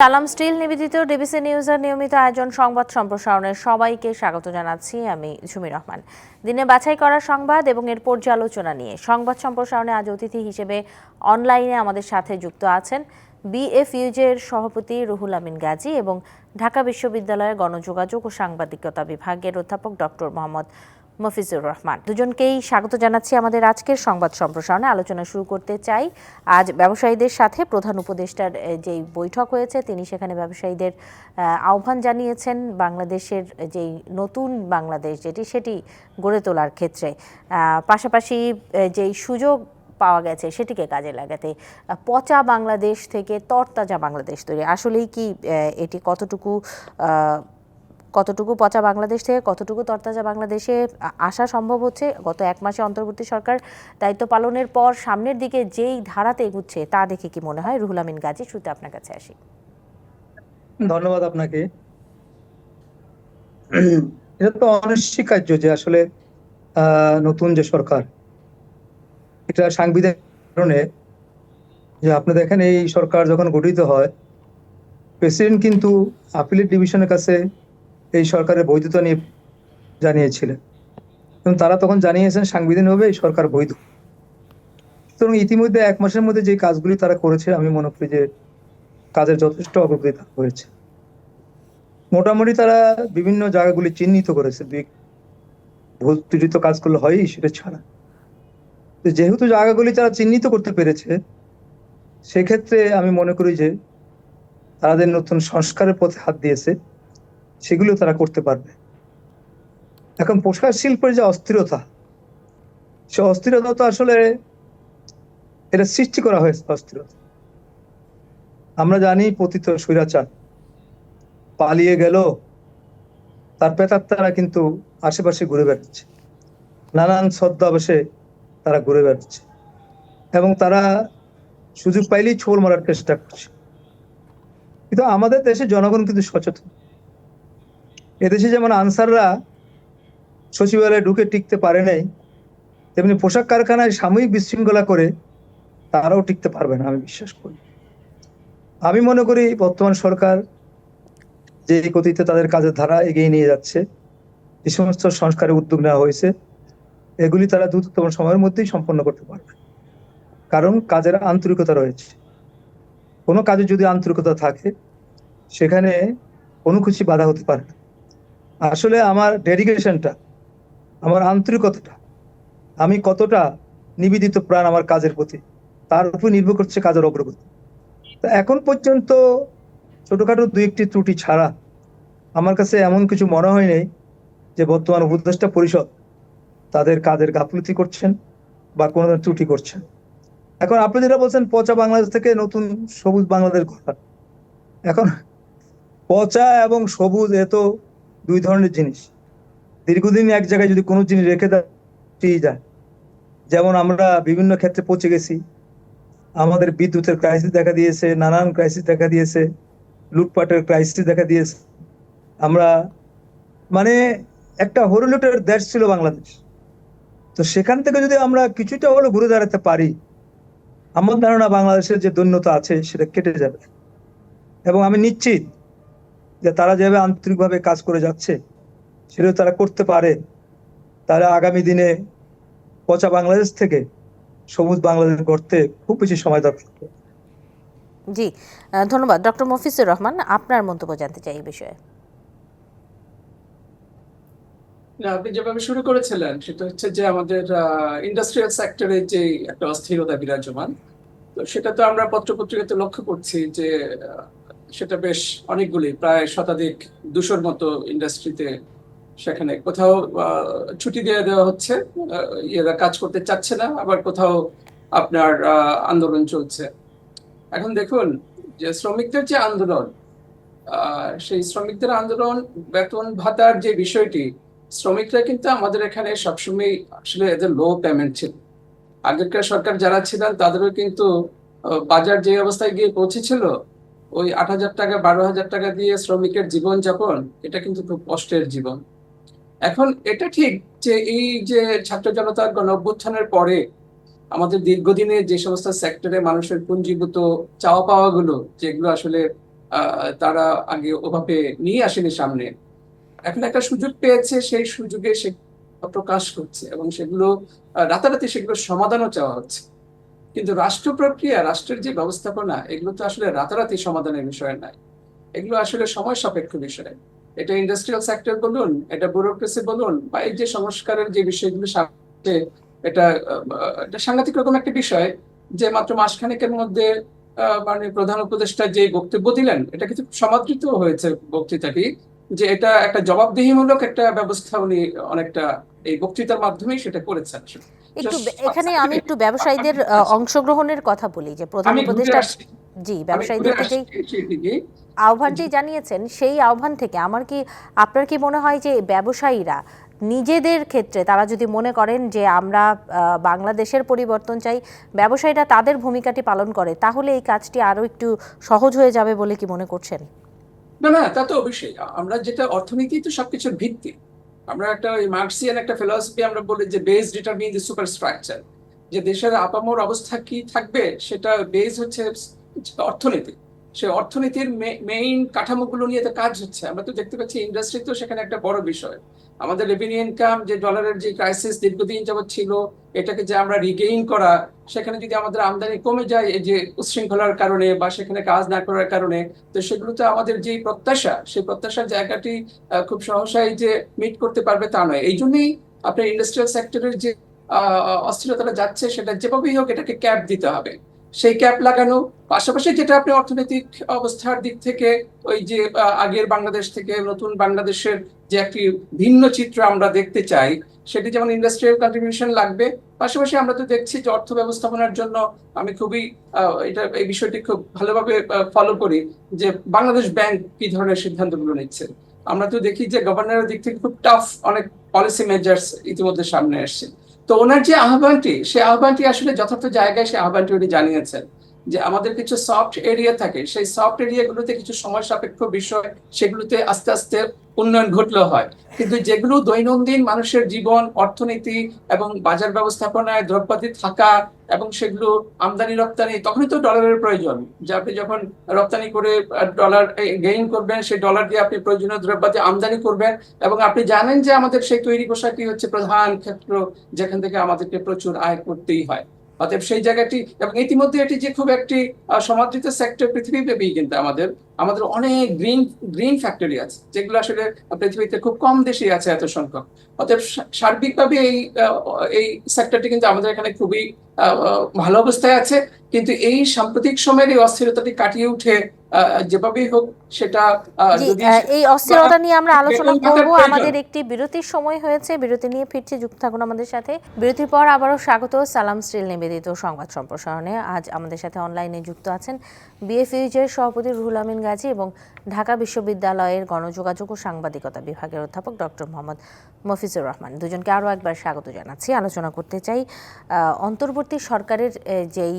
সালাম স্টিল নিবেদিত ডিবিসি নিউজের নিয়মিত আয়োজন সংবাদ সম্প্রসারণের সবাইকে স্বাগত জানাচ্ছি আমি ঝুমি রহমান। দিনে বাছাই করা সংবাদ এবং এর পর্যালোচনা নিয়ে। সংবাদ সম্প্রসারণে আজ অতিথি হিসেবে অনলাইনে আমাদের সাথে যুক্ত আছেন বিএফইউজের সভাপতি রুহুল আমিন গাজী এবং ঢাকা বিশ্ববিদ্যালয়ের গণযোগাযোগ ও সাংবাদিকতা বিভাগের অধ্যাপক ডক্টর মোহাম্মদ মফিজুর রহমান। দুজনকেই স্বাগত জানাচ্ছি আমাদের আজকের সংবাদ সম্প্রসারণে। আলোচনা শুরু করতে চাই। আজ ব্যবসায়ীদের সাথে প্রধান উপদেষ্টার যেই বৈঠক হয়েছে, তিনি সেখানে ব্যবসায়ীদের আহ্বান জানিয়েছেন বাংলাদেশের যেই নতুন বাংলাদেশ যেটি, সেটি গড়ে তোলার ক্ষেত্রে। পাশাপাশি যেই সুযোগ পাওয়া গেছে, সেটিকে কাজে লাগাতে। পচা বাংলাদেশ থেকে তরতাজা বাংলাদেশ তৈরি। আসলেই কি এটি কতটুকু কতটুকু পচা বাংলাদেশ থেকে, কতটুকু তরতাজা বাংলাদেশে আসা সম্ভব হচ্ছে? গত এক মাসে অন্তর্বর্তী সরকার দায়িত্ব পালনের পর সামনের দিকে যেই ধারাতে এগুচ্ছে, তা দেখে কি মনে হয়? রুহুল আমিন গাজী, শুরুতে আপনার কাছে আসি। ধন্যবাদ আপনাকে। এটা তো অনস্বীকার্য যে আসলে নতুন যে সরকার, এটা সাংবিধানিক কারণে, যে আপনি দেখেন এই সরকার যখন গঠিত হয়, প্রেসিডেন্ট কিন্তু আপিলের ডিভিশনের কাছে এই সরকারের বৈধতা নিয়ে জানিয়েছিলেন। এবং তারা তখন জানিয়েছেন সাংবিধানিকভাবে এই সরকার বৈধ। সুতরাং ইতিমধ্যে এক মাসের মধ্যে যে কাজগুলি তারা করেছে, আমি মনে করি যে কাজের যথেষ্ট অগ্রগতি হয়েছে। মোটামুটি তারা বিভিন্ন জায়গাগুলি চিহ্নিত করেছে। দুই ভুল কাজ করলে হয়ই, সেটা ছাড়া। যেহেতু জায়গাগুলি তারা চিহ্নিত করতে পেরেছে, সেক্ষেত্রে আমি মনে করি যে তাদের নতুন সংস্কারের পথে হাত দিয়েছে। সেগুলো তারা করতে পারবে। এখন পোশাক শিল্পের যে অস্থিরতা, সে অস্থিরতা তো আসলে এটা সৃষ্টি করা হয়েছে অস্থিরতা। আমরা জানি পতিত স্বৈরাচার, পালিয়ে গেল, তার পেতার তারা কিন্তু আশেপাশে ঘুরে বেড়াচ্ছে। নানান ছদ্মাবেশে তারা ঘুরে বেড়াচ্ছে। এবং তারা সুযোগ পাইলেই ছোল মারার চেষ্টা করছে। কিন্তু আমাদের দেশে জনগণ কিন্তু সচেতন। এদেশে যেমন আনসাররা সচিবালয়ে ঢুকে টিকতে পারে নাই, তেমনি পোশাক কারখানায় সাময়িক বিশৃঙ্খলা করে তারাও টিকতে পারবে না, আমি বিশ্বাস করি। আমি মনে করি বর্তমান সরকার যে গতিতে তাদের কাজের ধারা এগিয়ে নিয়ে যাচ্ছে, যে সমস্ত সংস্কারের উদ্যোগ নেওয়া হয়েছে, এগুলি তারা দ্রুততম সময়ের মধ্যেই সম্পন্ন করতে পারবে। কারণ কাজের আন্তরিকতা রয়েছে। কোনো কাজে যদি আন্তরিকতা থাকে, সেখানে কোনো বাধা হতে পারে না। আসলে আমার ডেডিকেশনটা আমার আন্তরিকতাটা, আমি কতটা নিবেদিত প্রাণ আমার কাজের প্রতি, তার উপর নির্ভর করছে কাজের অগ্রগতি। তা এখন পর্যন্ত ছোটখাটো দুই একটি ত্রুটি ছাড়া আমার কাছে এমন কিছু মনে হয় যে বর্তমান উপদেষ্টা পরিষদ তাদের কাজের গাফলতি করছেন বা কোনো ত্রুটি করছেন। এখন আপনি যেটা বলছেন, পচা বাংলাদেশ থেকে নতুন সবুজ বাংলাদেশ গড়া এখন পচা এবং সবুজ এ তো দুই ধরনের জিনিস। দীর্ঘদিন এক জায়গায় যদি কোনো জিনিস রেখে দেওয়া যায়। যেমন আমরা বিভিন্ন ক্ষেত্রে পচে গেছি। আমাদের বিদ্যুতের ক্রাইসিস দেখা দিয়েছে, নানান ক্রাইসিস দেখা দিয়েছে, লুটপাটের ক্রাইসিস দেখা দিয়েছে। আমরা মানে একটা হরলুটের দেশ ছিল বাংলাদেশ। তো সেখান থেকে যদি আমরা কিছুটা হলেও ঘুরে দাঁড়াতে পারি, আমার ধারণা বাংলাদেশের যে দৈন্যতা আছে, সেটা কেটে যাবে। এবং আমি নিশ্চিত যে তারা যেভাবে আন্তরিকভাবে কাজ করে যাচ্ছে সেটাও তারা করতে পারে। তারা আগামী দিনে পচা বাংলাদেশ থেকে সবুজ বাংলাদেশ গড়তে খুব বেশি সময় দরকার। জি ধন্যবাদ। ডক্টর মফিজুর রহমান আপনার মন্তব্য জানতে চাই এই বিষয়ে। না, আপনি যেভাবে শুরু করেছিলেন সেটা হচ্ছে যে আমাদের ইন্ডাস্ট্রিয়াল সেক্টরে যে একটা অস্থিরতা বিরাজমান তো সেটা তো আমরা পত্রপত্রিকাতে লক্ষ্য করছি যে সেটা বেশ অনেকগুলি, প্রায় শতাধিক দুশোর মতো ইন্ডাস্ট্রিতে সেখানে কোথাও ছুটি দিয়ে দেওয়া হচ্ছে এরা কাজ করতে চাচ্ছে না, আবার কোথাও আপনার আন্দোলন চলছে। এখন দেখুন যে শ্রমিকদের যে আন্দোলন সেই শ্রমিকদের আন্দোলন, বেতন ভাতার যে বিষয়টি, শ্রমিকরা কিন্তু আমাদের এখানে সবসময় আসলে এদের লো পেমেন্ট ছিল। আগেরকার সরকার যারা ছিলেন তাদেরও কিন্তু বাজার যে অবস্থায় গিয়ে পৌঁছেছিল ওই আট হাজার টাকা, বারো হাজার টাকা দিয়ে শ্রমিকের জীবন যাপন এটা কিন্তু খুব কষ্টের জীবন। এখন এটা ঠিক যে এই যে ছাত্র জনতার গণ অভ্যুত্থানের পরে আমাদের দীর্ঘদিনে যে সমস্ত সেক্টরে মানুষের পুঞ্জীভূত চাওয়া পাওয়া গুলো যেগুলো আসলে তারা আগে ওভাবে নিয়ে আসেনি সামনে, এখন একটা সুযোগ পেয়েছে, সেই সুযোগে সে প্রকাশ করছে এবং সেগুলো, রাতারাতি সেগুলো সমাধানও চাওয়া হচ্ছে। কিন্তু রাষ্ট্র প্রক্রিয়া রাষ্ট্রের যে ব্যবস্থাপনা, এগুলো তো আসলে রাতারাতি সমাধানের বিষয় নয়। এগুলো আসলে সময় সাপেক্ষ বিষয়। এটা ইন্ডাস্ট্রিয়াল সেক্টর বলুন, এটা ব্যুরোক্রেসি বলুন, বা এই যে সংস্কারের যে বিষয়গুলো সামনে, এটা এটা সাংঘাতিক রকম একটা বিষয় যে মাত্র মাসখানেকের মধ্যে মাননীয় প্রধান উপদেষ্টা যে বক্তব্য দিলেন, এটা কিন্তু সমাদৃত হয়েছে বক্তৃতাটি, যে এটা একটা জবাবদিহিমূলক একটা ব্যবস্থা উনি অনেকটা এই বক্তৃতার মাধ্যমেই সেটা করেছেন। একটু এখানে আমি একটু ব্যবসায়ীদের অংশগ্রহণের কথা বলি যে প্রধান উপদেষ্টা জি ব্যবসায়ীদেরকে যেই যে জানিয়েছেন সেই আহ্বান থেকে আমার কি আপনার কি মনে হয় যে ব্যবসায়ীরা নিজেদের ক্ষেত্রে তারা যদি মনে করেন যে আমরা বাংলাদেশের পরিবর্তন চাই ব্যবসায়ীরা তাদের ভূমিকাটি পালন করে তাহলে এই কাজটি আরও একটু সহজ হয়ে যাবে বলে কি মনে করছেন? না না তা তো অবশ্যই। আমরা যেটা অর্থনীতি তো সবকিছুর ভিত্তি। আমরা একটা মার্কসিয়ান একটা ফিলসফি আমরা বলি যে base determine the superstructure যে দেশের আপামর অবস্থা কি থাকবে সেটা বেস হচ্ছে অর্থনীতি। সেই অর্থনীতির মেইন কাঠামোগুলো নিয়ে তো কাজ হচ্ছে। আমরা তো দেখতে পাচ্ছি ইন্ডাস্ট্রি তো সেখানে একটা বড় বিষয়। আমাদের রেভিনিউ ইনকাম যে ডলারের যে ক্রাইসিস দীর্ঘদিন যাবৎ ছিল, এটাকে যে আমরা রিগেইন করা, সেখানে যদি আমাদের আমদানি কমে যায়, এই যে উচ্ছৃঙ্খলার কারণে বা সেখানে কাজ না করার কারণে, তো সেগুলো তো আমাদের যে প্রত্যাশা, সেই প্রত্যাশার জায়গাটি খুব সহসাই যে মিট করতে পারবে তা নয়। এই জন্যই আপনার ইন্ডাস্ট্রিয়াল সেক্টরের যে অস্থিরতাটা যাচ্ছে, সেটা যেভাবেই হোক এটাকে ক্যাপ দিতে হবে। সেই ক্যাপ লাগানো। পাশাপাশি যেটা আপনি অর্থনৈতিক অবস্থার দিক থেকে ওই যে আগের বাংলাদেশ থেকে নতুন বাংলাদেশের যে একটি ভিন্ন চিত্র আমরা দেখতে চাই, সেটি যেমন ইন্ডাস্ট্রিয়াল কন্ট্রিবিউশন লাগবে। পাশাপাশি আমরা তো দেখছি যে অর্থ ব্যবস্থাপনার জন্য আমি খুবই এটা, এই বিষয়টি খুব ভালোভাবে ফলো করি যে বাংলাদেশ ব্যাংক কি ধরনের সিদ্ধান্তগুলো নিচ্ছে। আমরা তো দেখি যে গভর্নরের দিক থেকে খুব টাফ অনেক পলিসি মেজার্স ইতিমধ্যে সামনে আসছে। তো ওনার যে আহ্বানটি সে আহ্বানটি আসলে যথার্থ জায়গায় সে আহ্বানটি উনি জানিয়েছেন। যে আমাদের কিছু সফট এরিয়া থাকে, সেই সফট এরিয়াগুলোতে কিছু সময় সাপেক্ষ বিষয় সেগুলোতে আস্তে আস্তে উন্নয়ন ঘটলেও হয়। কিন্তু যেগুলো দৈনন্দিন মানুষের জীবন, অর্থনীতি এবং বাজার ব্যবস্থাপনায় দ্রব্যাদি থাকা এবং সেগুলো আমদানি, রপ্তানি, তখনই তো ডলারের প্রয়োজন। যে আপনি যখন রপ্তানি করে ডলার গেইন করবেন, সেই ডলার দিয়ে আপনি প্রয়োজনীয় দ্রব্যাদি আমদানি করবেন এবং আপনি জানেন যে আমাদের সেই তৈরি পোশাকই হচ্ছে প্রধান ক্ষেত্র যেখান থেকে আমাদেরকে প্রচুর আয় করতেই হয়। অতএব সেই জায়গাটি এবং ইতিমধ্যে এটি যে খুব একটি সমাদৃত সেক্টর পৃথিবীব্যাপী কিন্তু আমাদের আমাদের অনেক গ্রিন গ্রিন ফ্যাক্টরি আছে, যেগুলো আসলে পৃথিবীতে খুব কম দেশে আছে এত সংখ্যক। অতএব সার্বিকভাবে এই এই সেক্টরটি কিন্তু আমাদের এখানে খুবই ভালো অবস্থায় আছে। কিন্তু এই সাম্প্রতিক সময়ের এই অস্থিরতাটি কাটিয়ে উঠে যেভাবেই হোক সেটা এই অস্থিরতা নিয়ে আমরা আলোচনা করব। আমাদের একটি বিরতির সময় হয়েছে। বিরতি নিয়ে ফিরছি যুক্ত থাকুন আমাদের সাথে। বিরতির পর আবারও স্বাগত সালাম স্টিল নিবেদিত সংবাদ সম্প্রসারণে। আজ আমাদের সাথে অনলাইনে যুক্ত আছেন বিএফইউজের সভাপতি রুহুল আমিন গাজী এবং ঢাকা বিশ্ববিদ্যালয়ের গণযোগাযোগ ও সাংবাদিকতা বিভাগের অধ্যাপক ডক্টর মোহাম্মদ মফিজুর রহমান। দুজনকে আরও একবার স্বাগত জানাচ্ছি। আলোচনা করতে চাই অন্তর্বর্তী সরকারের যেই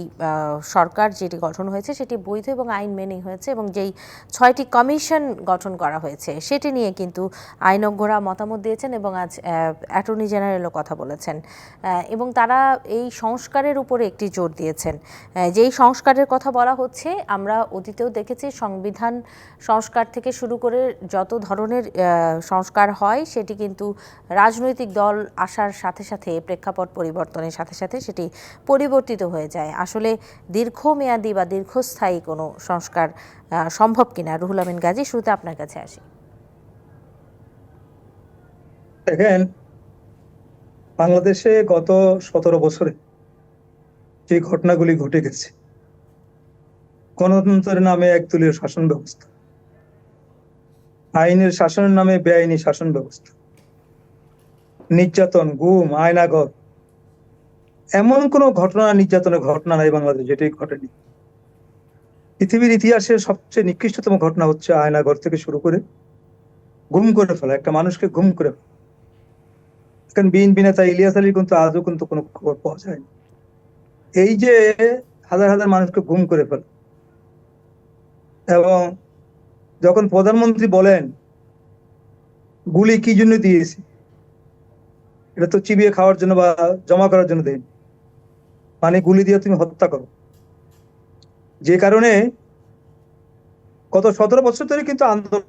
সরকার যেটি গঠন হয়েছে সেটি বৈধ এবং আইন মেনেই হয়েছে এবং যেই ছয়টি কমিশন গঠন করা হয়েছে সেটি নিয়ে কিন্তু আইনজ্ঞরা মতামত দিয়েছেন এবং আজ অ্যাটর্নি জেনারেলও কথা বলেছেন। এবং তারা এই সংস্কারের উপরে একটি জোর দিয়েছেন। যেই সংস্কারের কথা বলা হচ্ছে, আমরা অতীতেও দেখেছি সংবিধান সংস্কার থেকে শুরু করে যত ধরনের সংস্কার হয়, সেটি কিন্তু রাজনৈতিক দল আসার সাথে সাথে, প্রেক্ষাপট পরিবর্তনের সাথে সাথে সেটি পরিবর্তিত হয়ে যায়। আসলে দীর্ঘমেয়াদী বা দীর্ঘস্থায়ী কোনো সংস্কার সম্ভব কিনা? রুহুল আমিন গাজী, শুরুতে আপনার কাছে আসি। দেখেন, বাংলাদেশে গত সতেরো বছরে যে ঘটনাগুলি ঘটে গেছে, গণতন্ত্রের নামে একদলীয় শাসন ব্যবস্থা। আইনের শাসনের নামে বেআইনি শাসন ব্যবস্থা। নির্যাতন, গুম আয়নাগর এমন কোনো ঘটনা, নির্যাতনের ঘটনা নাই বাংলাদেশ যেটাই ঘটেনি। পৃথিবীর ইতিহাসে সবচেয়ে নিকৃষ্টতম ঘটনা হচ্ছে আয়নাগর থেকে শুরু করে গুম করে ফেলা। একটা মানুষকে গুম করে ফেলা। এখন বিএনপি নেতা ইলিয়াস আলীর কিন্তু আজও কিন্তু কোনো খবর পাওয়া যায়নি। এই যে হাজার হাজার মানুষকে গুম করে ফেল এবং যখন প্রধানমন্ত্রী বলেন, গুলি কি জন্য দিয়েছি? এটা তো চিবিয়ে খাওয়ার জন্য বা জমা করার জন্য দেয়নি মানে গুলি দিয়ে তুমি হত্যা করো। যে কারণে গত সতেরো বছর ধরে কিন্তু আন্দোলন।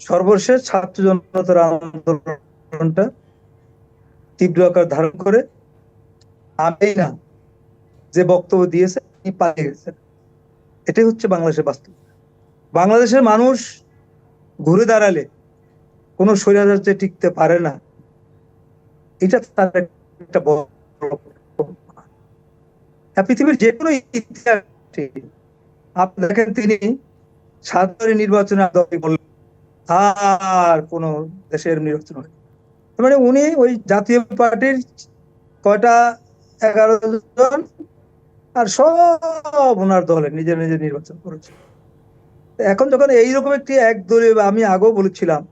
সর্বশেষ ছাত্র জনতার আন্দোলনটা তীব্র আকার ধারণ করে। আমি না যে বক্তব্য দিয়েছে পালিয়ে গেছেন এটাই হচ্ছে বাংলাদেশের বাস্তব বাংলাদেশের মানুষ ঘুরে দাঁড়ালে কোনো স্বৈরাচার্যে টিকতে পারে না। এটা তার একটা বড় পৃথিবীর যে কোনো আপনি দেখেন তিনি সাধারণ নির্বাচনে আদৌ বললেন, আর কোন দেশের নির্বাচন মানে উনি ওই জাতীয় পার্টির কয়টা, এগারো জন আর সব ওনার দলে নিজে নিজে নির্বাচন করেছে। এখন যখন এইরকম একটি একদলীয় আমি আগেও বলেছিলাম,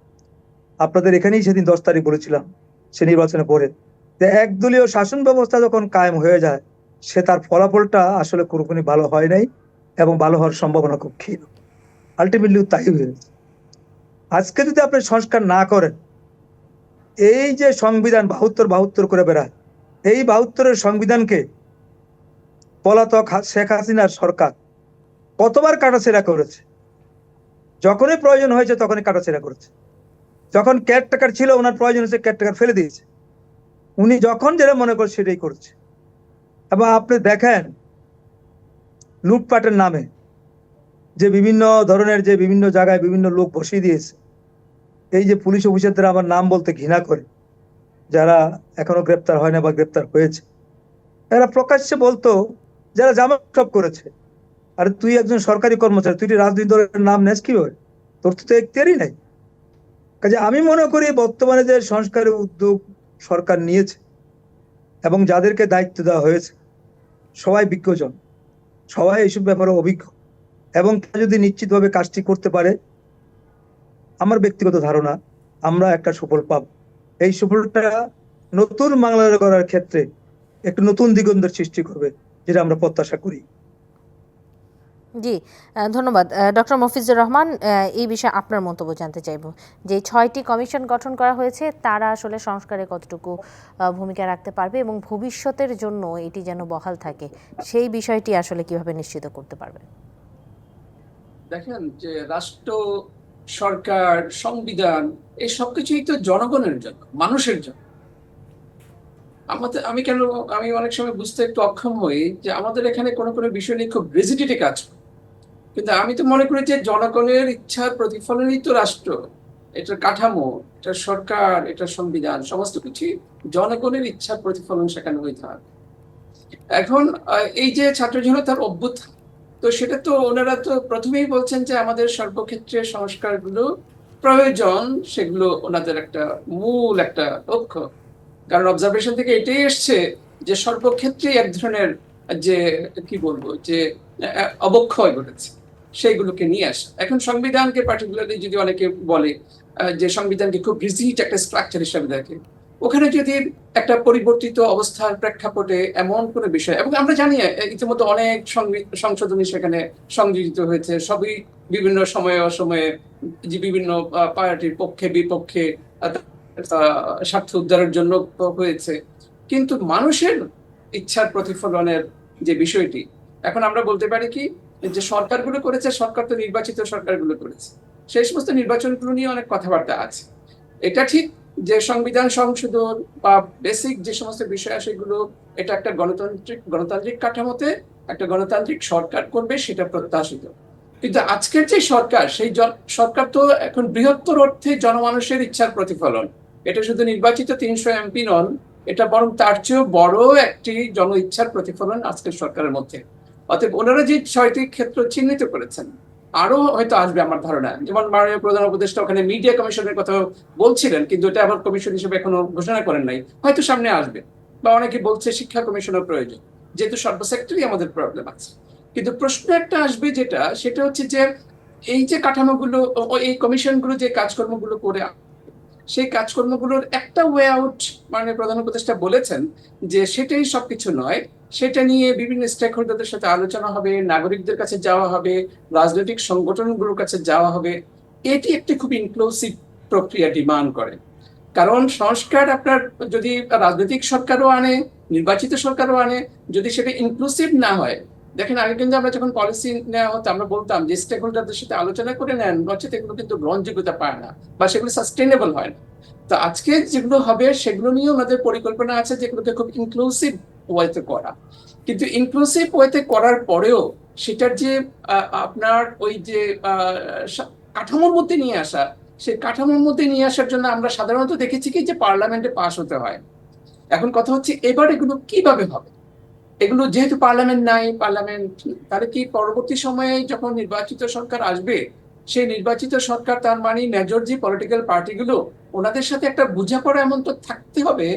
আপনাদের এখানেই সেদিন দশ তারিখ বলেছিলাম, সে নির্বাচনে পরে, যে একদলীয় শাসন ব্যবস্থা যখন কায়েম হয়ে যায়, সে তার ফলাফলটা আসলে পুরোপুরি ভালো হয় নাই এবং ভালো হওয়ার সম্ভাবনা খুব ক্ষীণ। আলটিমেটলি তাই হয়েছে আজকে যদি আপনি সংস্কার না করেন, এই যে সংবিধান বাহাত্তর বাহাত্তর করে বেড়ায়, এই বাহাত্তরের সংবিধানকে পলাতক শেখ হাসিনার সরকার। কতবার কাটাছেড়া করেছে? যখনই প্রয়োজন হয়েছে তখনই কাটাছেড়া করেছে। যখন কেয়ারটেকার ছিল, ওনার প্রয়োজন হয়েছে কেয়ারটেকার ফেলে দিয়েছে। উনি যখন যেটা মনে করে সেটাই করছে। এবং আপনি দেখেন, লুটপাটের নামে যে বিভিন্ন ধরনের, যে বিভিন্ন জায়গায় বিভিন্ন লোক বসিয়ে দিয়েছে, এই যে পুলিশ অফিসারদের আমার নাম বলতে ঘৃণা করে, যারা এখনও গ্রেপ্তার হয় না বা গ্রেপ্তার হয়েছে, এরা প্রকাশ্যে বলতো যারা জামা সব করেছে। আর তুই একজন সরকারি কর্মচারী, তুই রাজনৈতিক দলের নাম নেস কীভাবে? তোর তো এখতিয়ারই নাই। কাজে আমি মনে করি বর্তমানে যে সংস্কারের উদ্যোগ সরকার নিয়েছে এবং যাদেরকে দায়িত্ব দেওয়া হয়েছে, সবাই বিজ্ঞজন, সবাই এইসব ব্যাপারে অভিজ্ঞ এবং তারা যদি নিশ্চিতভাবে কাজটি করতে পারে, আমার ব্যক্তিগত ধারণা আমরা একটা সফল পাব। এই সুফলটা নতুন বাংলা করার ক্ষেত্রে একটু নতুন দিগন্তের সৃষ্টি করবে। যেটা আমরা প্রত্যাশা করি। জি ধন্যবাদ। ডক্টর মফিজুর রহমান এই বিষয়ে আপনার মন্তব্য জানতে চাইব। যে ছয়টি কমিশন গঠন করা হয়েছে তারা আসলে সংস্কারে কতটুকু ভূমিকা রাখতে পারবে এবং ভবিষ্যতের জন্য এটি যেন বহাল থাকে সেই বিষয়টি আসলে কীভাবে নিশ্চিত করতে পারবে? দেখেন যে রাষ্ট্র সরকার সংবিধান এই সবকিছুই তো জনগণের জন্য মানুষের জন্য। আমাদের, আমি কেন, আমি অনেক সময় বুঝতে একটু অক্ষম হই যে আমাদের এখানে কোনো কোনো বিষয় নিয়ে খুব রেজিডিটি কাজ কিন্তু আমি তো মনে করি যে জনগণের ইচ্ছার প্রতিফলনই তো রাষ্ট্র। এটার কাঠামো এটা সরকার এটা সংবিধান, সমস্ত কিছু জনগণের ইচ্ছার প্রতিফলন সেখানে হইতে হবে এখন এই যে ছাত্র জনতার অভ্যুত্থান, তো সেটা তো ওনারা তো প্রথমেই বলছেন যে আমাদের সর্বক্ষেত্রে সংস্কারগুলো প্রয়োজন, সেগুলো ওনাদের একটা মূল একটা লক্ষ্য। কারণ অবজারভেশন থেকে এটাই এসছে যে সর্বক্ষেত্রে এক ধরনের যে, কি বলব, যে অবক্ষয় ঘটেছে। সেইগুলোকে নিয়ে আসা। এখন সংবিধানকে পার্টিকুলারলি যদি অনেকে বলে যে সংবিধানকে খুব রিজিট একটা স্ট্রাকচার হিসাবে দেখে, ওখানে যদি একটা পরিবর্তিত অবস্থার প্রেক্ষাপটে এমন কোনো বিষয়, এবং আমরা জানি ইতিমধ্যে অনেক সংশোধনী সেখানে সংযোজিত হয়েছে। সবই বিভিন্ন সময়ে অসময়ে, যে বিভিন্ন পার্টির পক্ষে, বিপক্ষে স্বার্থ উদ্ধারের জন্য হয়েছে। কিন্তু মানুষের ইচ্ছার প্রতিফলনের যে বিষয়টি, এখন আমরা বলতে পারি কি, যে সরকারগুলো করেছে, সরকার তো নির্বাচিত সরকারগুলো করেছে। সেই সমস্ত নির্বাচনগুলো নিয়ে অনেক কথাবার্তা আছে। এটা ঠিক যে সংবিধান সংশোধন বা বেসিক যে সমস্ত বিষয় সেগুলো, এটা একটা গণতান্ত্রিক গণতান্ত্রিক কাঠামোতে একটা গণতান্ত্রিক সরকার করবে সেটা প্রত্যাশিত। কিন্তু আজকের যে সরকার, সেই সরকার তো এখন বৃহত্তর অর্থে জনমানুষের ইচ্ছার প্রতিফলন। এটা শুধু নির্বাচিত তিনশো এমপি নন, এটা বরং তার চেয়েও বড় একটি জন ইচ্ছার প্রতিফলন আজকের সরকারের মধ্যে। অতএব ওনারা যে ছয়টি ক্ষেত্র চিহ্নিত করেছেন আরও হয়তো আসবে আমার ধারণা। যেমন মাননীয় প্রধান উপদেষ্টা ওখানে মিডিয়া কমিশনের কথা বলছিলেন, কিন্তু এটা আবার কমিশন হিসেবে এখনও ঘোষণা করেন নাই। হয়তো সামনে আসবে, বা অনেকে বলছে শিক্ষা কমিশনের প্রয়োজন। যেহেতু সর্বসেক্টরই আমাদের প্রবলেম আছে। কিন্তু প্রশ্ন একটা আসবে যেটা, সেটা হচ্ছে যে এই যে কাঠামোগুলো এই কমিশনগুলো যে কাজকর্মগুলো করে সেই কাজকর্মগুলোর একটা ওয়ে আউট মানে প্রধান উপদেষ্টা বলেছেন যে সেটাই সবকিছু নয়। সেটা নিয়ে বিভিন্ন স্টেক হোল্ডারদের সাথে আলোচনা হবে, নাগরিকদের কাছে যাওয়া হবে, রাজনৈতিক সংগঠনগুলোর কাছে যাওয়া হবে। এটি একটি খুব ইনক্লুসিভ প্রক্রিয়া ডিমান্ড করে। কারণ সংস্কার আপনার যদি রাজনৈতিক সরকারও আনে, নির্বাচিত সরকারও আনে, যদি সেটা ইনক্লুসিভ না হয় দেখেন, আগে কিন্তু আমরা যখন পলিসি নেওয়া হতো, আমরা বলতাম যে স্টেক হোল্ডারদের সাথে আলোচনা করে নেন, নচেত এগুলো কিন্তু গ্রহণযোগ্যতা পায় না বা সেগুলো সাস্টেনেবল হয় না। তো আজকে যেগুলো হবে, সেগুলো নিয়েও আমাদের পরিকল্পনা আছে যেগুলোকে খুব ইনক্লুসিভ ওয়েতে করা। কিন্তু ইনক্লুসিভ ওয়েতে করার পরেও সেটার যে আপনার ওই যে কাঠামোর মধ্যে নিয়ে আসা, সেই কাঠামোর মধ্যে নিয়ে আসার জন্য আমরা সাধারণত দেখেছি কি যে পার্লামেন্টে পাশ হতে হয়। এখন কথা হচ্ছে এবার এগুলো কীভাবে হবে? এগুলো যেহেতু পার্লামেন্ট নাই, পার্লামেন্ট, তাহলে কি পরবর্তী সময়ে যখন নির্বাচিত সরকার আসবে, সেই নির্বাচিত সরকার তার মানে মেজর যে পলিটিক্যাল পার্টিগুলো ওনাদের সাথে একটা বোঝাপড়া এমন তো থাকতে হবে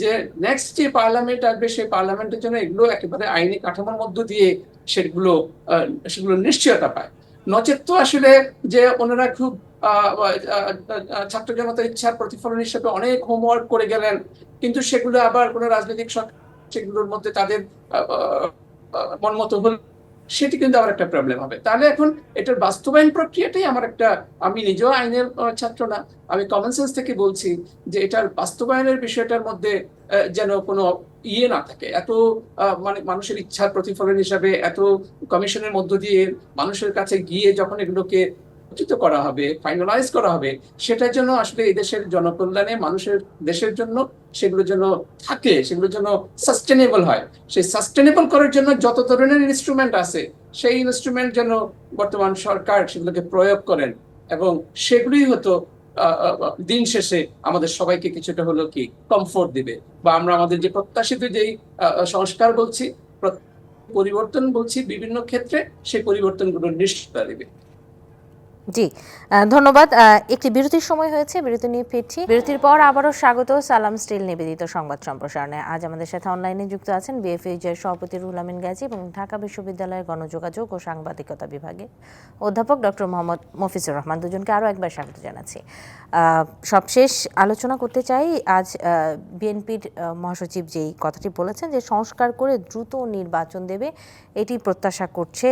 যে নেক্সট যে পার্লামেন্ট আসবে, সেই পার্লামেন্টের জন্য এগুলো একেবারে আইনি কাঠামোর মধ্য দিয়ে সেগুলো সেগুলো নিশ্চয়তা পায়। নচেত তো আসলে যে ওনারা খুব ছাত্র জনতার ইচ্ছার প্রতিফলন হিসেবে অনেক হোমওয়ার্ক করে গেলেন, কিন্তু সেগুলো আবার কোনো রাজনৈতিক সরকার সেগুলোর মধ্যে তাদের মন মতো হল সেটি কিন্তু আবার একটা প্রবলেম হবে। তাহলে এখন এটার বাস্তবায়ন প্রক্রিয়াটাই আমার একটা, আমি নিজেও আইনের ছাত্র না, আমি কমন সেন্স থেকে বলছি যে এটার বাস্তবায়নের বিষয়টার মধ্যে যেন কোনো ইয়ে না থাকে। এত মানে মানুষের ইচ্ছার প্রতিফলন হিসাবে, এত কমিশনের মধ্য দিয়ে মানুষের কাছে গিয়ে যখন এগুলোকে উচিত করা হবে ফাইনালাইজ করা হবে, সেটার জন্য আসলে এই দেশের জনকল্যাণে, মানুষের, দেশের জন্য সেগুলো যেন থাকে, সেগুলো যেন সাস্টেনেবল হয়। সেই সাস্টেনেবল করার জন্য যত ধরনের ইনস্ট্রুমেন্ট আছে, সেই ইনস্ট্রুমেন্ট যেন বর্তমান সরকার সেগুলোকে প্রয়োগ করেন এবং সেগুলোই হতো দিন শেষে আমাদের সবাইকে কিছুটা হলো কি কমফোর্ট দিবে। বা আমরা আমাদের যে প্রত্যাশিত যেই সংস্কার বলছি পরিবর্তন বলছি বিভিন্ন ক্ষেত্রে, সেই পরিবর্তনগুলো নিশ্চয়তা দিবে। জি ধন্যবাদ। একটি বিরতির সময় হয়েছে, বিরতি নিয়ে ফিরছি। বিরতির পর আবারও স্বাগত, সালাম স্টিল নিবেদিত সংবাদ সম্প্রসারণে। আজ আমাদের সাথে অনলাইনে যুক্ত আছেন বিএফএইচের সভাপতি রুহুল আমিন গাজী এবং ঢাকা বিশ্ববিদ্যালয়ের গণযোগাযোগ ও সাংবাদিকতা বিভাগে অধ্যাপক ডক্টর মোহাম্মদ মফিজুর রহমান। দুজনকে আরও একবার স্বাগত জানাচ্ছি। সবশেষ আলোচনা করতে চাই। আজ বিএনপির মহাসচিব যেই কথাটি বলেছেন যে সংস্কার করে দ্রুত নির্বাচন দেবে, এটি প্রত্যাশা করছে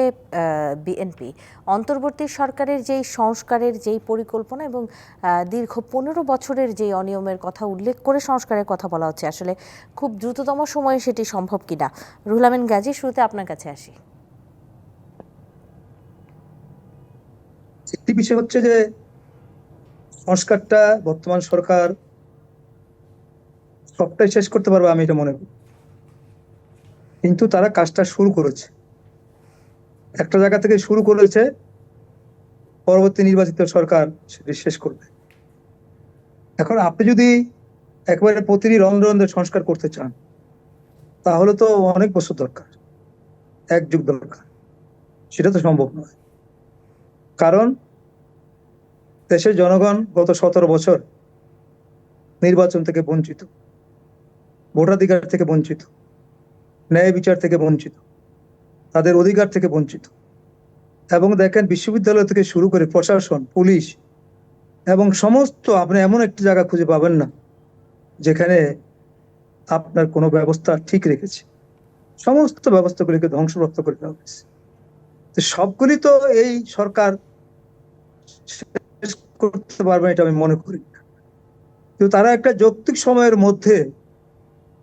বিএনপি। অন্তর্বর্তী সরকারের যেই সংস্কারের যেই পরিকল্পনা এবং দীর্ঘ পনেরো বছরের যেই অনিয়মের কথা উল্লেখ করে সংস্কারের কথা বলা হচ্ছে, আসলে খুব দ্রুততম সময়ে সেটি সম্ভব কিনা? রুহুল গাজী, শুরুতে আপনার কাছে আসি। একটি বিষয় হচ্ছে যে সংস্কারটা বর্তমান সরকার সবটাই শেষ করতে পারবে আমি এটা মনে করি। কিন্তু তারা কাজটা শুরু করেছে। একটা জায়গা থেকে শুরু করেছে, পরবর্তী নির্বাচিত সরকার সেটি শেষ করবে। এখন আপনি যদি একবারে প্রতিটি রন্ধ্রে রন্ধ্রে সংস্কার করতে চান, তাহলে তো অনেক বছর দরকার, এক যুগ দরকার। সেটা তো সম্ভব নয়। কারণ দেশের জনগণ গত সতেরো বছর নির্বাচন থেকে বঞ্চিত, ভোটাধিকার থেকে বঞ্চিত, ন্যায় বিচার থেকে বঞ্চিত, তাদের অধিকার থেকে বঞ্চিত। এবং দেখেন, বিশ্ববিদ্যালয় থেকে শুরু করে প্রশাসন, পুলিশ এবং সমস্ত, আপনি এমন একটি জায়গা খুঁজে পাবেন না যেখানে আপনার কোনো ব্যবস্থা ঠিক রেখেছে। সমস্ত ব্যবস্থাগুলিকে ধ্বংসপ্রাপ্ত করে দেওয়া হয়েছে। সবগুলি তো এই সরকার করতে পারবে এটা আমি মনে করি। কিন্তু তারা একটা যৌক্তিক সময়ের মধ্যে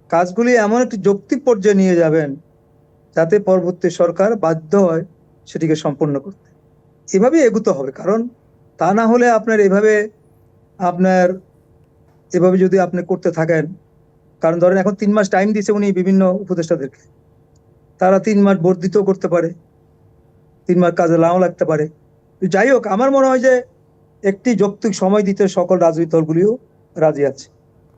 কাজগুলি এমন একটি যৌক্তিক পর্যায়ে নিয়ে যাবেন যাতে পরবর্তী সরকার বাধ্য হয় সেটিকে সম্পন্ন করতে। এভাবে এগুতে হবে, কারণ তা না হলে আপনার এভাবে আপনার এভাবে যদি আপনি করতে থাকেন, কারণ ধরেন এখন তিন মাস টাইম দিয়েছে উনি বিভিন্ন উপদেষ্টাদেরকে। তারা তিন মাস বর্ধিত করতে পারে, তিন মাস কাজে নাও লাগতে পারে। যাই হোক, আমার মনে হয় যে একটি যৌক্তিক সময় দিতে সকল রাজনৈতিক দলগুলিও রাজি আছে।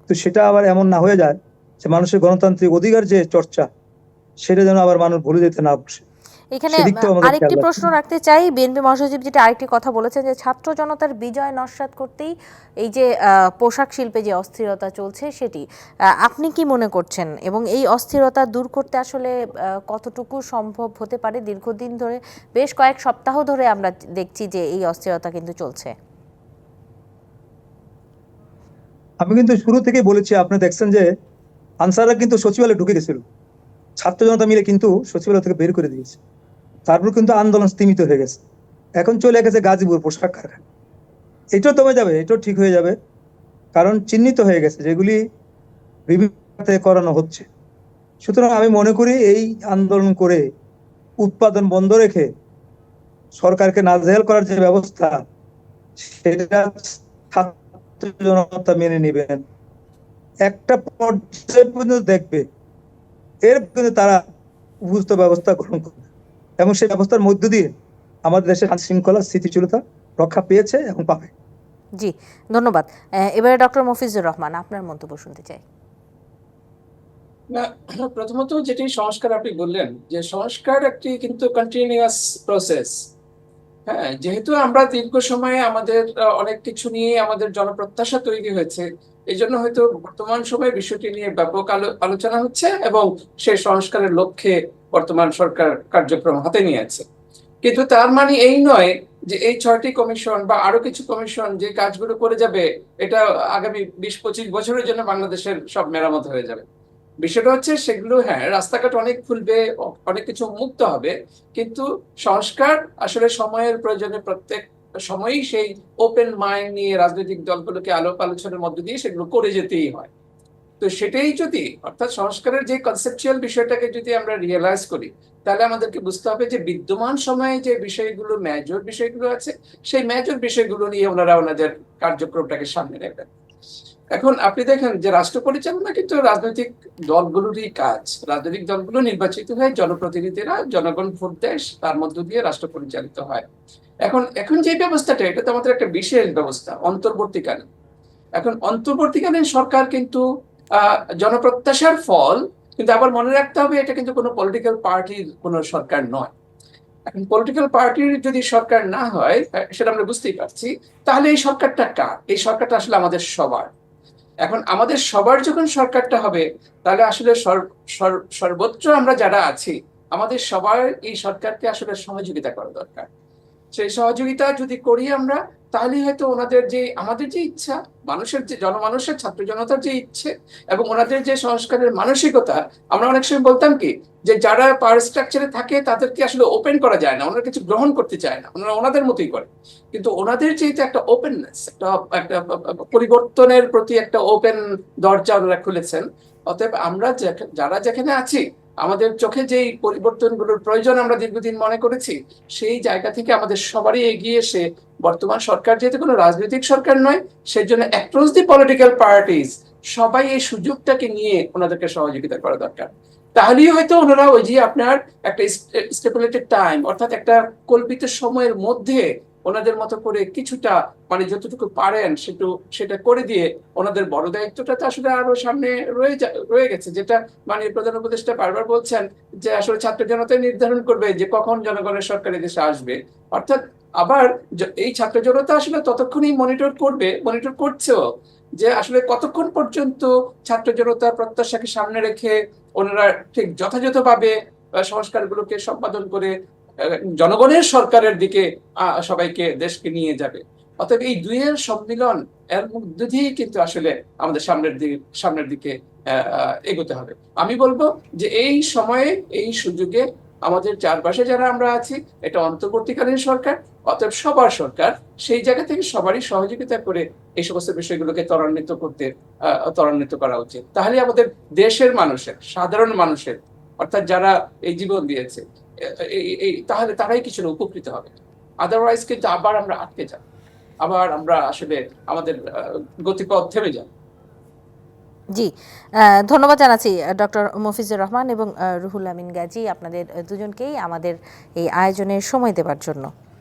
তো সেটা আবার এমন না হয়ে যায় যে মানুষের গণতান্ত্রিক অধিকার যে চর্চা সেটা যেন আবার মানুষ ভুলে যেতে না বসে। এখানে আরেকটি প্রশ্ন রাখতে চাই। বিএনপি মহাসচিব যেটা আরেকটি কথা বলেছেন যে ছাত্র জনতার বিজয় নস্বাত করতেই এই যে পোশাক শিল্পে যে অস্থিরতা চলছে সেটি আপনি কি মনে করছেন? এবং এই অস্থিরতা দূর করতে আসলে কতটুকু সম্ভব হতে পারে? দীর্ঘদিন ধরে বেশ কয়েক সপ্তাহ ধরে আমরা দেখছি যে এই অস্থিরতা কিন্তু চলছে। আমি কিন্তু শুরু থেকেই বলেছি, আপনি দেখছেন যে আনসাররা কিন্তু সচিবালয়ে ঢুকে গেছিল। ছাত্র জনতা মিলে কিন্তু সচিবালয় থেকে বের করে দিয়েছে। তারপর কিন্তু আন্দোলন স্তীমিত হয়ে গেছে। এখন চলে গেছে গাজীপুর পোশাক কারখানা। এটাও তবে যাবে, এটাও ঠিক হয়ে যাবে। কারণ চিহ্নিত হয়ে গেছে যেগুলি বিভিন্ন করানো হচ্ছে। সুতরাং আমি মনে করি এই আন্দোলন করে উৎপাদন বন্ধ রেখে সরকারকে নাজেহাল করার যে ব্যবস্থা, সেটা জনতা মেনে নেবেন। একটা পর্যায়ে পর্যন্ত দেখবে এর কিন্তু তারা উপযুক্ত ব্যবস্থা গ্রহণ করবে। এবং সেই ব্যবস্থার মধ্য দিয়ে আমাদের দেশের শান্তি শৃঙ্খলা স্থিতিশীলতা রক্ষা পেয়েছে এবং পাবে। জি ধন্যবাদ। এবারে ডক্টর মফিজুর রহমান আপনার মন্তব্য শুনতে চাই। না প্রথমত যেটি সংস্কার আপনি বললেন যে সংস্কার একটি কিন্তু কন্টিনিউয়াস প্রসেস হ্যাঁ যেহেতু আমরা দীর্ঘ সময়ে আমাদের অনেক কিছু নিয়ে আমাদের জনপ্রত্যাশা তৈরি হয়েছে এই জন্য হয়তো বর্তমান সময়ে বিষয়টি নিয়ে ব্যাপক আলোচনা হচ্ছে এবং সেই সংস্কারের লক্ষ্যে বর্তমান সরকার কার্যক্রম হাতে নিয়েছে। কিন্তু তার মানে এই নয় যে এই ছয়টি কমিশন বা আরও কিছু কমিশন যে কাজগুলো করে যাবে, এটা আগামী বিশ পঁচিশ বছরের জন্য বাংলাদেশের সব মেরামত হয়ে যাবে। বিষয়টা হচ্ছে সেগুলো হ্যাঁ রাস্তাঘাট অনেক খুলবে, অনেক কিছু মুক্ত হবে, কিন্তু সংস্কার আসলে সময়ের প্রয়োজনে প্রত্যেক সময়ই সেই ওপেন মাইন্ড নিয়ে রাজনৈতিক দলগুলোকে আলোক আলোচনার মধ্য দিয়ে সেগুলো করে যেতেই হয়। তো সেটাই যদি, অর্থাৎ সংস্কারের যে কনসেপচুয়াল বিষয়টাকে যদি আমরা রিয়েলাইজ করি, তাহলে আমাদেরকে বুঝতে হবে যে বিদ্যমান সময়ে যে বিষয়গুলো মেজর বিষয়গুলো আছে, সেই মেজর বিষয়গুলো নিয়ে ওনারা ওনাদের কার্যক্রমটাকে সামনে নেবেন এখন আপনি দেখেন যে রাষ্ট্র পরিচালনা কিন্তু রাজনৈতিক দলগুলোরই কাজ। রাজনৈতিক দলগুলো নির্বাচিত হয়ে জনপ্রতিনিধিরা জনগণ, ভোট দেয় তার মধ্য দিয়ে রাষ্ট্র পরিচালিত হয়। এখন এখন যে ব্যবস্থাটা, এটা তো আমাদের একটা বিশেষ ব্যবস্থা, অন্তর্বর্তীকালীন। এখন অন্তর্বর্তীকালীন সরকার কিন্তু জনপ্রত্যাশার ফল, কিন্তু আবার মনে রাখতে হবে এটা কিন্তু কোনো পলিটিক্যাল পার্টির কোনো সরকার নয়। এখন পলিটিক্যাল পার্টির যদি সরকার না হয় সেটা আমরা বুঝতেই পারছি, তাহলে এই সরকারটা কার? এই সরকারটা আসলে আমাদের সবার। এখন আমাদের সবার যখন সরকারটা হবে, তাহলে আসলে সর- সর- সর্বোচ্চ আমরা যারা আছি, আমাদের সবার এই সরকারকে আসলে সহযোগিতা করা দরকার। সেই সহযোগিতা যদি করি আমরা তাহলে হয়তো ওনাদের যে, আমাদের যে ইচ্ছা, মানুষের যে, জনমানুষের, ছাত্র জনতার যে ইচ্ছে এবং ওনাদের যে সংস্কারের মানসিকতা, আমরা অনেক সময় বলতাম কি, যে যারা পাওয়ার স্ট্রাকচারে থাকে, তাদেরকে আসলে ওপেন করা যায় না, ওনারা কিছু গ্রহণ করতে চায় না, ওনারা ওনাদের মতোই করে। কিন্তু ওনাদের যে এটা একটা ওপেননেস একটা একটা পরিবর্তনের প্রতি একটা ওপেন দরজা ওনারা খুলেছেন, অতএব আমরা যারা যেখানে আছি আমাদের চোখে যেই পরিবর্তনগুলোর প্রয়োজন আমরা দীর্ঘদিন মনে করেছি, সেই জায়গা থেকে আমাদের সবারই এগিয়ে এসে বর্তমান সরকার যেহেতু কোনো রাজনৈতিক সরকার নয় সেই জন্য অ্যাক্রস দি পলিটিক্যাল পার্টিস সবাই এই সুযোগটাকে নিয়ে ওনাদেরকে সহযোগিতা করা দরকার। তাহলেই হয়তো ওনারা ওই যে আপনার একটা স্টেপুলেটেড টাইম অর্থাৎ একটা কল্পিত সময়ের মধ্যে ওনাদের মতো করে কিছুটা মানে যতটুকু পারেন সেটু, সেটা করে দিয়ে ওনাদের বড় দায়িত্বটা তো আসলে আরও সামনে রয়ে রয়ে গেছে। যেটা মানে প্রধান উপদেষ্টা বারবার বলছেন যে আসলে ছাত্র জনতাই নির্ধারণ করবে যে কখন জনগণের সরকার দেশে আসবে। অর্থাৎ আবার এই ছাত্র জনতা আসলে ততক্ষণই মনিটর করবে, মনিটর করছেও যে আসলে কতক্ষণ পর্যন্ত ছাত্র জনতার প্রত্যাশাকে সামনে রেখে ওনারা ঠিক যথাযথভাবে সংস্কারগুলোকে সম্পাদন করে জনগণের সরকারের দিকে সবাইকে দেশকে নিয়ে যাবে। অতএব এই দুইয়ের সম্মিলন এর মধ্যে দিয়েই কিন্তু আসলে আমাদের সামনের দিকে সামনের দিকে এগোতে হবে। আমি বলব যে এই সময়ে, এই সুযোগে আমাদের চারপাশে যারা আমরা আছি, এটা অন্তর্বর্তীকালীন সরকার, অতএব সবার সরকার, সেই জায়গা থেকে সবারই সহযোগিতা করে এই সমস্ত বিষয়গুলোকে ত্বরান্বিত করতে ত্বরান্বিত করা উচিত। তাহলে আমাদের দেশের মানুষের, সাধারণ মানুষের, অর্থাৎ যারা এই জীবন দিয়েছে তাহলে তারাই কিছু উপকৃত হবে? আদারওয়াইজ কিন্তু আবার আমরা আটকে যাব আবার আমরা আসলে আমাদের গতিপথ থেমে যাব জি ধন্যবাদ জানাচ্ছি ডক্টর মফিজুর রহমান এবং রুহুল আমিন গাজী, আপনাদের দুজনকেই আমাদের এই আয়োজনের সময় দেবার জন্য।